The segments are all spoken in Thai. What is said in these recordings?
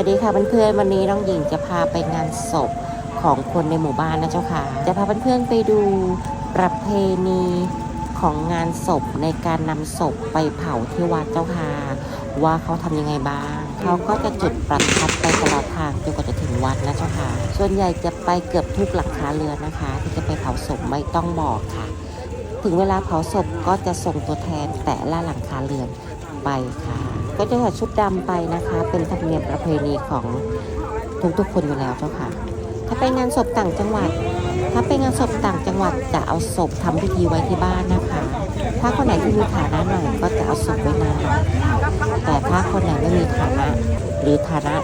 วัสดีค่ะเพื่อนๆวันนี้น้องหญิงจะพาไปงานศพของคนในหมู่บ้านนะเจ้าค่ะ จะพาเพื่อนๆไปดูประเพณีของงานศพในการนำศพไปเผาที่วัดเจ้าค่ะ ว่าเขาทำยังไงบ้าง เขาก็จะจุดประทัดไปตลอดทางจนกว่าจะถึงวัดนะเจ้าค่ะ ส่วนใหญ่จะไปเกือบทุกหลังคาเรือนนะคะ ที่จะไปเผาศพไม่ต้องบอกค่ะ ถึงเวลาเผาศพก็จะส่งตัวแทนแต่ละหลังคาเรือนไปค่ะ ก็จะใส่ชุดดำไปนะคะ เป็นธรรมเนียมประเพณีของทุกๆคนอยู่แล้วเจ้าค่ะ ถ้าไปงานศพต่างจังหวัด ถ้าไปงานศพต่างจังหวัดจะเอาศพทำพิธีไว้ที่บ้านนะคะ ถ้าคนไหนที่มีฐานะหน่อยก็จะเอาศพไว้นานแต่ถ้าคนไหนไม่มีฐานะ หรือฐานะ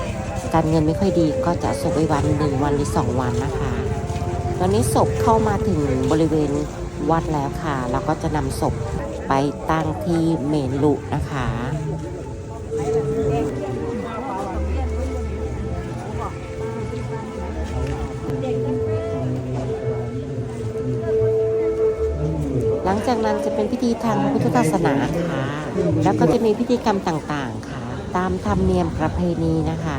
การเงินไม่ค่อยดีก็จะศพไว้วันหนึ่งวันหรือสองวันนะคะ ตอนนี้ศพเข้ามาถึงบริเวณวัดแล้วค่ะ เราก็จะนำศพไปตั้งที่เมนลุนะคะ จากนั้นจะเป็นพิธีทางพุทธศาสนาค่ะ แล้วก็จะมีพิธีกรรมต่างๆค่ะ ตามธรรมเนียมประเพณีนะคะ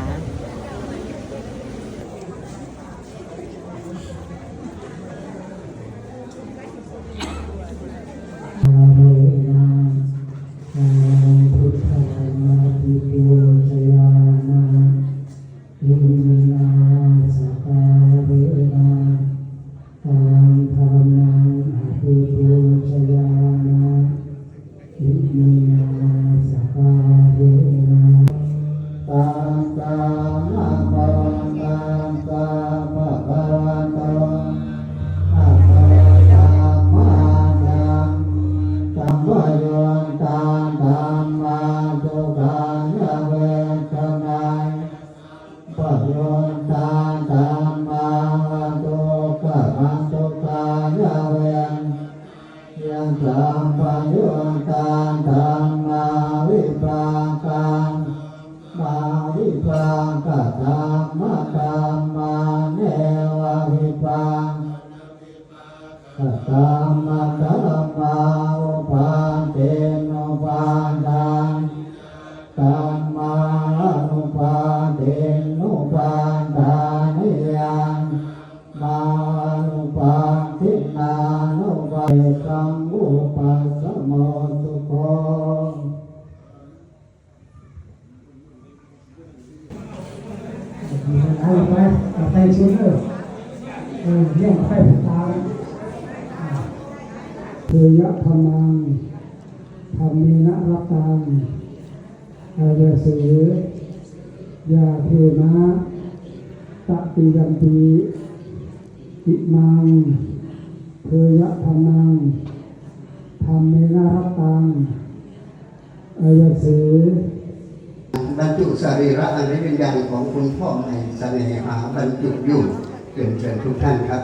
เอาไปเอาไปชุดเออเออเรื่องไฟตาเทยะธรรมังธรรมีนะรัตตังอายะสือยาเทนะตะติยันติอิมังเทยะธรรมังธรรมีนะรัตตังอายะสือ บรรจุสรีระอันเป็นวิญญาณของคุณพ่อใหม่เสน่หาบรรจุอยู่เรียนเชิญทุกท่านครับ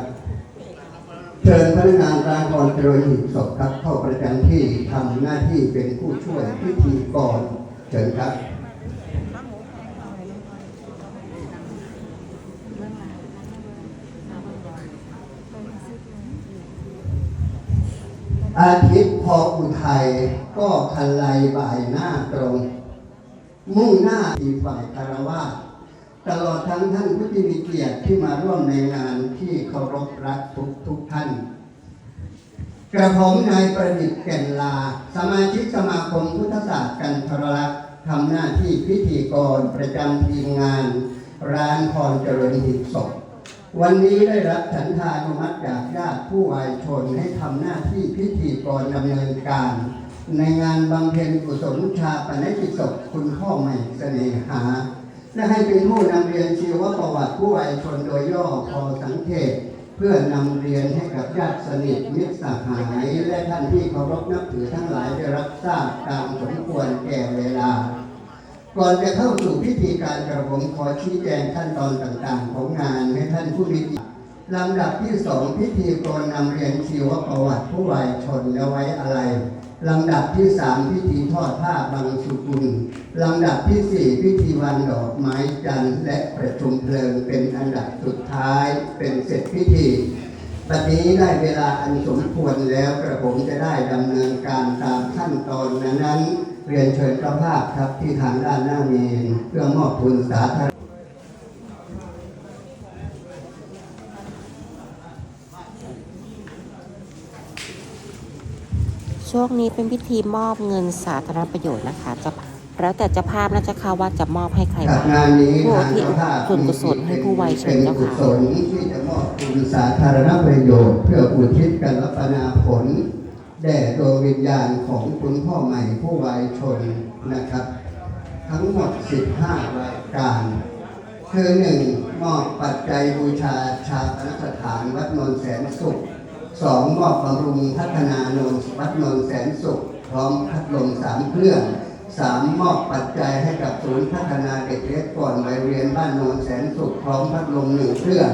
เชิญพนักงานรางกรเจริญหีบศพครับเข้าประจำที่ทำหน้าที่เป็นผู้ช่วยพิธีกรเชิญครับอาทิตย์พออุทัยก็คันไลบ่ายหน้าตรง มุ่งหน้าที่ฝ่ายคารวะตลอดทั้งท่านผู้ที่มีเกียรติที่มาร่วมในงานที่เคารพรักทุกทุกท่าน กระผมนายประดิษฐ์แก่นลา สมาชิกสมาคมพุทธศาสตร์กันทรลักษ์ทำหน้าที่พิธีกรประจำทีมงาน ร้านพรเจริญหิศพวันนี้ได้รับฉันทานุมัติจากญาติผู้วายชนให้ทำหน้าที่พิธีกรดำเนินการ ในงานบำเพ็ญกุศลชาปนกิจศพคุณพ่อใหม่เสน่หา และให้เป็นผู้นำเรียนชีวประวัติผู้วายชนโดยย่อพอสังเกตเพื่อนำเรียนให้กับญาติสนิทมิตรสหายและท่านที่เคารพนับถือทั้งหลายได้รับทราบตามสมควรแก่เวลา ก่อนจะเข้าสู่พิธีการกระผมขอชี้แจงขั้นตอนต่างๆ ของงานให้ท่านผู้มีลำดับที่สองพิธีกรนำเรียนชีวประวัติผู้วายชนและไว้อะไร ลำดับที่สามพิธีทอดผ้าบางสุกุล ลำดับที่สี่พิธีวันดอกไม้จันทร์และประชุมเพลิงเป็นอันดับสุดท้ายเป็นเสร็จพิธีบัดนี้ได้เวลาอันสมควรแล้วกระผมจะได้ดำเนินการตามขั้นตอนนั้น เรียนเชิญเจ้าภาพครับที่ทางด้านหน้าเมนเพื่อมอบทุนสาธารณะ ช่วงนี้เป็นพิธีมอบเงินสาธารณประโยชน์นะคะจะแล้วแต่เจะภาพนะเจ้าค่ะว่าจะมอบให้ใครกับบ้างงานนี้ผู้ทางที่เจ้าภาพส่วนกุศลให้ผู้วัยชนเป็นเจ้ากุค่ะศลที่จะมอบทุนสาธารณประโยชน์ เพื่ออุทิศกันรับปนาผล แด่ดวงวิญญาณของคุณพ่อใหม่ผู้วัยชนนะครับ ทั้งหมด 15 รายการ คือหนึ่งมอบปัจจัยบูชาชาปนสถานวัดนนท์แสนสุข สองมอบบำรุงพัฒนาโนนวัดนนท์แสนสุข พร้อมพัดลมสามเครื่องสามมอบปัจจัยให้กับศูนย์พัฒนาเด็กเล็กก่อนวัยเรียนบ้านโนนแสนสุขพร้อมพัดลมหนึ่งเครื่อง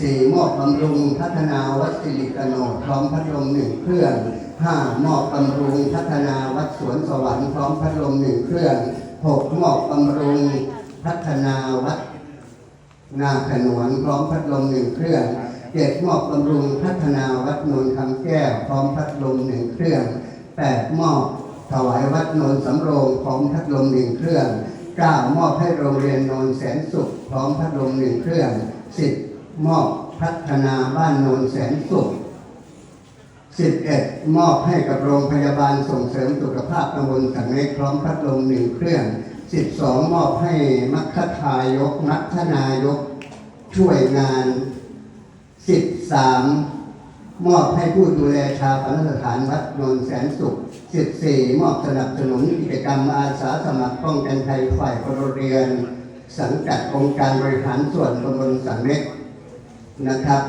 สี่มอบบำรุงพัฒนาวัดสิริกโนพร้อมพัดลมหนึ่งเครื่องห้ามอบบำรุงพัฒนาวัดสวนสวรรค์พร้อมพัดลมหนึ่งเครื่องหกมอบบำรุงพัฒนาวัดนาขนวนพร้อมพัดลมหนึ่งเครื่อง เจ็ดมอบบำรุงพัฒนาวัดนนท์คำแก้ว พร้อมพัดลมหนึ่งเครื่องแปดมอบถวายวัดนนท์สำโรงพร้อมพัดลมหนึ่งเครื่องเก้ามอบให้โรงเรียนนนท์แสนสุข พร้อมพัดลมหนึ่งเครื่องสิบมอบพัฒนาบ้านนนท์แสนสุข11มอบให้กับโรงพยาบาลส่งเสริมสุขภาพตำบลสันเมฆพร้อมพัดลมหนึ่งเครื่อง12มอบให้มัคคทายก มัคคนายก ช่วยงาน 13มมอบให้ผู้ดูแลชาปนสถานวัดนนท์แสนสุข14มอบสนับสนุนกิจกรรมอาสาสมัครป้องกันภัยฝ่ายพลเรือน สังกัดองค์การบริหารส่วนตำบลสันเมฆนะครับ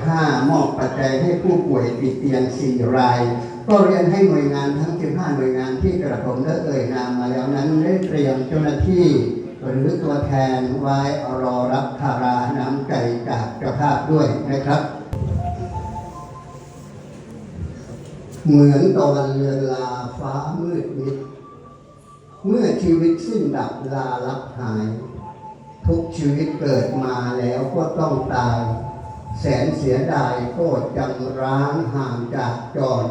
15มอบปัจจัยให้ผู้ป่วยติดเตียง4ราย ก็เรียนให้หน่วยงานทั้ง15หน่วยงานที่กระผมได้เอ่ยนามมาแล้วนั้นได้เตรียมเจ้าหน้าที่ หรือตัวแทนไว้รอรับภาราน้ำใจจากเจ้าภาพด้วยนะครับ เหมือนตะวันเลือนลาฟ้ามืดมิด เมื่อชีวิตสิ้นดับลาลับหาย ทุกชีวิตเกิดมาแล้วก็ต้องตาย แสนเสียดายก็จำร้างห่างจากจอด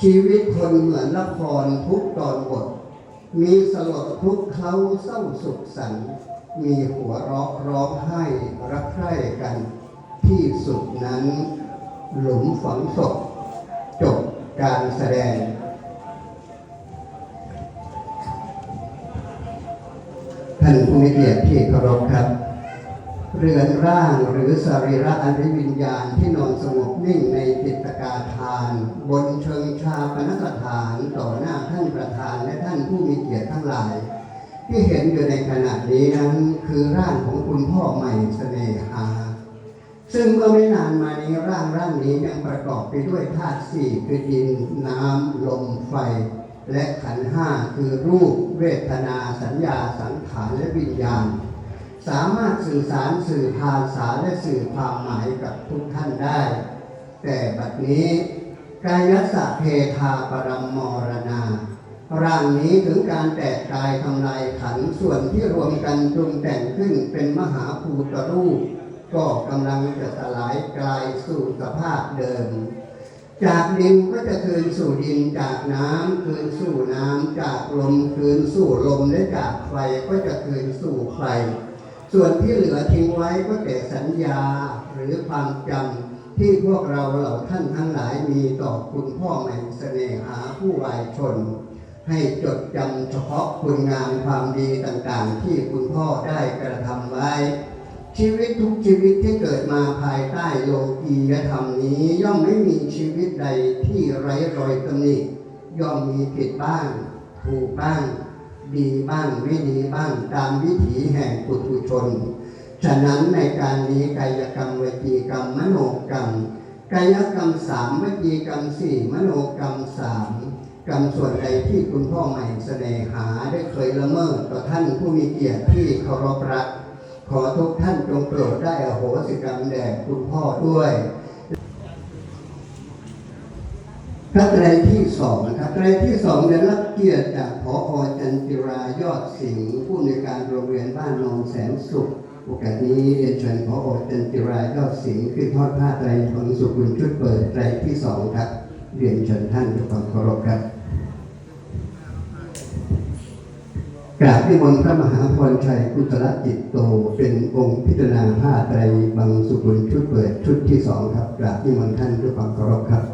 ชีวิตคนเหมือนละครทุกตอนบท มีสลดทุกเคล้าเศร้าสุขสันมีหัวเราะร้องไห้รักใคร่กัน ที่สุดนั้นหลุมฝังศพจบการแสดงท่านผู้มีเกียรติที่เคารพครับ เรือนร่างหรือสรีระอันเป็นวิญญาณที่นอนสงบนิ่งในจิตกาทาน บนเชิงชาปนสถานต่อหน้าท่านประธานและท่านผู้มีเกียรติทั้งหลาย ที่เห็นอยู่ในขณะนี้นั้นคือร่างของคุณพ่อใหม่เสน่หา ซึ่งเมื่อไม่นานมานี้ร่างร่างนี้ยังประกอบไปด้วยธาตุสี่คือดินน้ำลมไฟ และขันห้าคือรูป เวทนาสัญญาสังขารและวิญญาณ สามารถสื่อสารสื่อภาษาและสื่อความหมายกับทุกท่านได้ แต่บัดนี้กายสะเพทาปรมมรณา ร่างนี้ถึงการแตกกายทำลายขันส่วนที่รวมกันปรุงแต่งขึ้นเป็นมหาภูตรูป ก็กำลังจะสลายกลายสู่สภาพเดิม จากดินก็จะคืนสู่ดินจากน้ำคืนสู่น้ำจากลมคืนสู่ลมและจากไฟก็จะคืนสู่ไฟ ส่วนที่เหลือทิ้งไว้ก็แต่สัญญาหรือความจำที่พวกเราเหล่าท่านทั้งหลายมีต่อคุณพ่อแห่เสน่หาผู้วายชน ให้จดจำเฉพาะคุณงามความดีต่างๆ ที่คุณพ่อได้กระทำไว้ ชีวิตทุกชีวิตที่เกิดมาภายใต้โลกียธรรมนี้ย่อมไม่มีชีวิตใดที่ไร้รอยตำหนิย่อมมีผิดบ้าง ถูกบ้าง ดีบ้างไม่ดีบ้างตามวิถีแห่งปุถุชน ฉะนั้นในการนี้กายกรรมวจีกรรมมโนกรรมกายกรรมสามวจีกรรมสี่มโนกรรมสามกรรมส่วนใดที่คุณพ่อใหม่เสน่หาได้เคยละเมิดต่อท่านผู้มีเกียรติที่เคารพรัก ขอทุกท่านจงโปรดได้อโหสิกรรมแด่คุณพ่อด้วย พระไตรที่สองนะครับไตรที่สองได้รับเกียรติจากพอจันจิรายอดสิงห์ผู้ในการโรงเรียนบ้านโนนแสนสุขโอกาสนี้เรียนเชิญพอจันจิรายอดสิงห์ขึ้นทอดผ้าไตรของสุขุนชุดเปิดไตรที่สองครับ เรียนเชิญท่านด้วยความเคารพครับกราบที่มนพระมหาพรชัยกุตระจิตโต เป็นองค์พิจารณาผ้าไตรบังสุกุลชุดเปิดชุดที่สองครับกราบที่มนท่านด้วยความเคารพครับ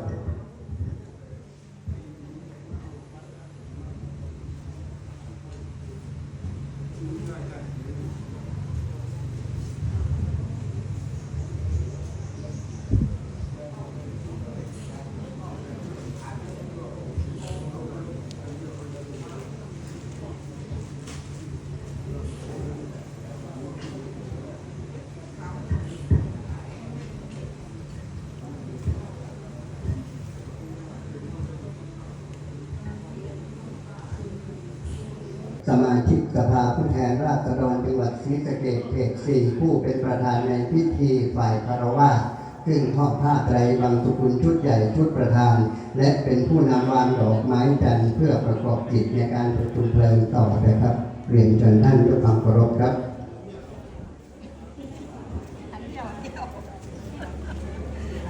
สมาชิกสภาผู้แทนราษฎรจังหวัดศรีสะเกษเขตสี่ผู้เป็นประธานในพิธีฝ่ายคารวะซึ่งทอดผ้าไตรบางสุกุลชุดใหญ่ชุดประธาน และเป็นผู้นำวางดอกไม้จันทร์เพื่อประกอบกิจในการประชุมเพลิงต่อไปครับ เรียนเชิญท่านด้วยความเคารพครับ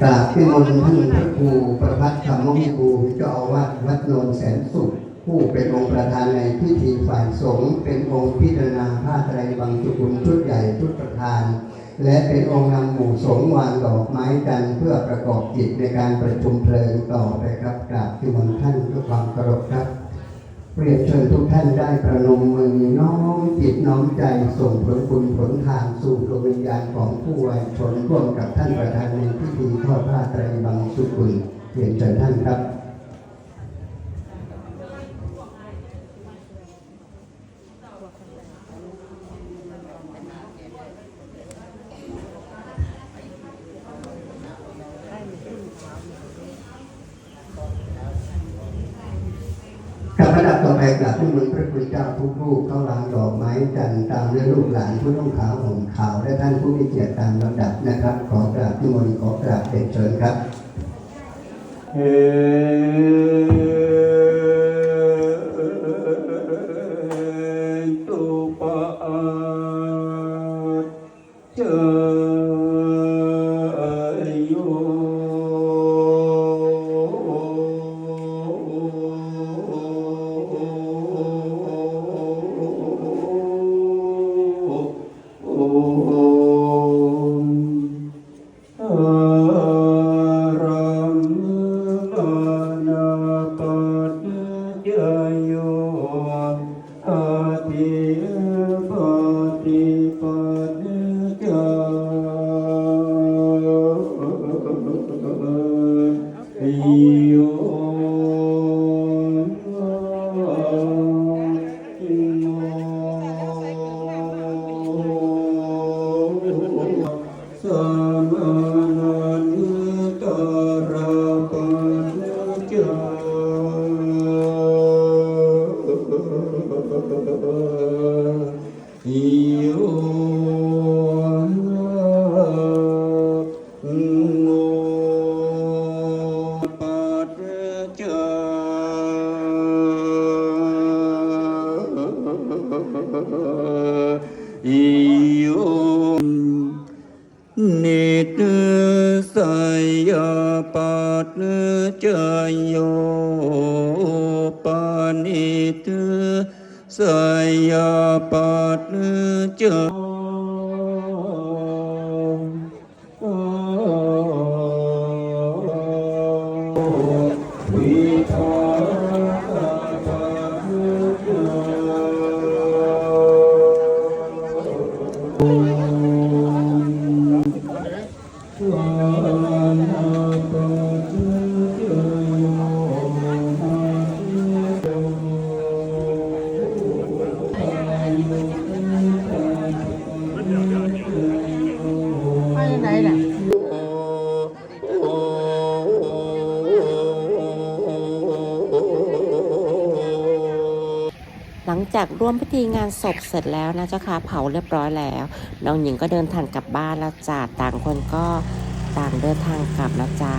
กราบที่มนต์ท่านพระครูประพัฒน์ธรรมวิบูเจ้าอาวาสวัดโนนแสนสุข ผู้เป็นองค์ประธานในพิธีฝ่ายสงฆ์เป็นองค์พิจารณาผ้าไตรบางสุกุลชุดใหญ่ชุดประธาน และเป็นองค์นำหมู่สงฆ์วางดอกไม้จันเพื่อประกอบกิจในการประชุมเพลิงต่อไปครับกราบที่มนท่านด้วยความเคารพครับเรียนเชิญทุกท่านได้ประนมมือน้อมจิตน้อมใจส่งผลบุญผลทานสู่ดวงวิญญาณของผู้วายชนร่วมกับท่านประธานในพิธีทอดผ้าไตรบังสุกุลเรียนเชิญท่านครับ กับระดับต่อไปกราบที่มือพระคุณเจ้าทุกรูปเข้าวางดอกไม้จันทร์ตามด้วยลูกหลานผู้ต้องขาวห่มขาวและท่านผู้มีเกียรติตามลำดับนะครับ ขอกราบที่มือขอกราบเด็นเชิญครับเอ โสัยย ธีงานศพเสร็จแล้วนะเจ้าค่ะเผาเรียบร้อยแล้ว น้องหญิงก็เดินทางกลับบ้านแล้วจ้าต่างคนก็ต่างเดินทางกลับนะจ๊ะ